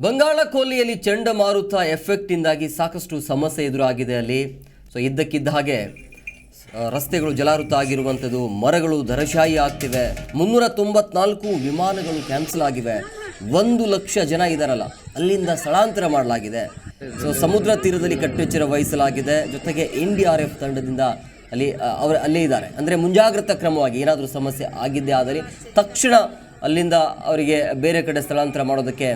ಬಂಗಾಳ ಕೊಲ್ಲಿಯಲ್ಲಿ ಚಂಡಮಾರುತ ಎಫೆಕ್ಟಿಂದಾಗಿ ಸಾಕಷ್ಟು ಸಮಸ್ಯೆ ಎದುರಾಗಿದೆ ಅಲ್ಲಿ. ಸೊ, ಇದ್ದಕ್ಕಿದ್ದ ಹಾಗೆ ರಸ್ತೆಗಳು ಜಲಾವೃತ ಆಗಿರುವಂಥದ್ದು, ಮರಗಳು ಧರಶಾಯಿ ಆಗ್ತಿವೆ. ಮುನ್ನೂರ ತೊಂಬತ್ನಾಲ್ಕು ವಿಮಾನಗಳು ಕ್ಯಾನ್ಸಲ್ ಆಗಿವೆ. ಒಂದು ಲಕ್ಷ ಜನ ಇದಾರಲ್ಲ, ಅಲ್ಲಿಂದ ಸ್ಥಳಾಂತರ ಮಾಡಲಾಗಿದೆ. ಸೊ, ಸಮುದ್ರ ತೀರದಲ್ಲಿ ಕಟ್ಟೆಚ್ಚರ ವಹಿಸಲಾಗಿದೆ. ಜೊತೆಗೆ ಎನ್ ಡಿ ಆರ್ ಎಫ್ ತಂಡದಿಂದ ಅಲ್ಲಿ ಅವರು, ಅಲ್ಲೇ ಇದ್ದಾರೆ. ಅಂದರೆ ಮುಂಜಾಗ್ರತಾ ಕ್ರಮವಾಗಿ ಏನಾದರೂ ಸಮಸ್ಯೆ ಆಗಿದ್ದೇ ಆದರೆ ತಕ್ಷಣ ಅಲ್ಲಿಂದ ಅವರಿಗೆ ಬೇರೆ ಕಡೆ ಸ್ಥಳಾಂತರ ಮಾಡೋದಕ್ಕೆ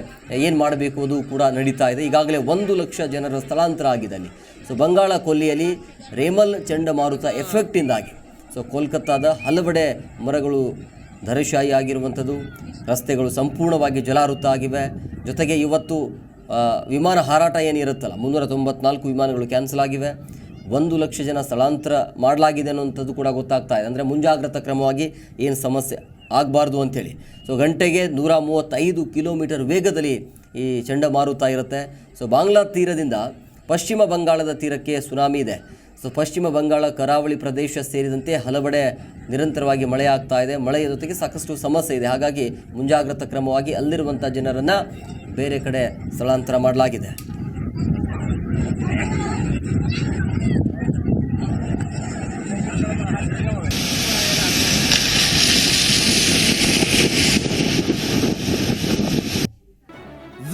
ಏನು ಮಾಡಬೇಕು ಅದು ಕೂಡ ನಡೀತಾ ಇದೆ. ಈಗಾಗಲೇ ಒಂದು ಲಕ್ಷ ಜನರ ಸ್ಥಳಾಂತರ ಆಗಿದೆ ಅಲ್ಲಿ. ಸೊ ಬಂಗಾಳ ಕೊಲ್ಲಿಯಲ್ಲಿ ರೇಮಲ್ ಚಂಡಮಾರುತ ಎಫೆಕ್ಟಿಂದಾಗಿ ಸೊ ಕೋಲ್ಕತ್ತಾದ ಹಲವೆಡೆ ಮರಗಳು ಧರಶಾಯಿ ಆಗಿರುವಂಥದ್ದು, ರಸ್ತೆಗಳು ಸಂಪೂರ್ಣವಾಗಿ ಜಲಾವೃತ ಆಗಿವೆ. ಜೊತೆಗೆ ಇವತ್ತು ವಿಮಾನ ಹಾರಾಟ ಏನಿರುತ್ತಲ್ಲ ಮುನ್ನೂರ ತೊಂಬತ್ನಾಲ್ಕು ವಿಮಾನಗಳು ಕ್ಯಾನ್ಸಲ್ ಆಗಿವೆ. ಒಂದು ಲಕ್ಷ ಜನ ಸ್ಥಳಾಂತರ ಮಾಡಲಾಗಿದೆ ಅನ್ನೋಂಥದ್ದು ಕೂಡ ಗೊತ್ತಾಗ್ತಾ ಇದೆ. ಅಂದರೆ ಮುಂಜಾಗ್ರತಾ ಕ್ರಮವಾಗಿ ಏನು ಸಮಸ್ಯೆ ಆಗಬಾರ್ದು ಅಂಥೇಳಿ. ಸೊ ಗಂಟೆಗೆ ನೂರ ಮೂವತ್ತೈದು ಕಿಲೋಮೀಟರ್ ವೇಗದಲ್ಲಿ ಈ ಚಂಡಮಾರುತ ಇರುತ್ತೆ. ಸೊ ಬಾಂಗ್ಲಾ ತೀರದಿಂದ ಪಶ್ಚಿಮ ಬಂಗಾಳದ ತೀರಕ್ಕೆ ಸುನಾಮಿ ಇದೆ. ಸೊ ಪಶ್ಚಿಮ ಬಂಗಾಳ ಕರಾವಳಿ ಪ್ರದೇಶ ಸೇರಿದಂತೆ ಹಲವೆಡೆ ನಿರಂತರವಾಗಿ ಮಳೆ ಆಗ್ತಾ ಇದೆ. ಮಳೆಯ ಜೊತೆಗೆ ಸಾಕಷ್ಟು ಸಮಸ್ಯೆ ಇದೆ. ಹಾಗಾಗಿ ಮುಂಜಾಗ್ರತಾ ಕ್ರಮವಾಗಿ ಅಲ್ಲಿರುವಂಥ ಜನರನ್ನು ಬೇರೆ ಕಡೆ ಸ್ಥಳಾಂತರ ಮಾಡಲಾಗಿದೆ.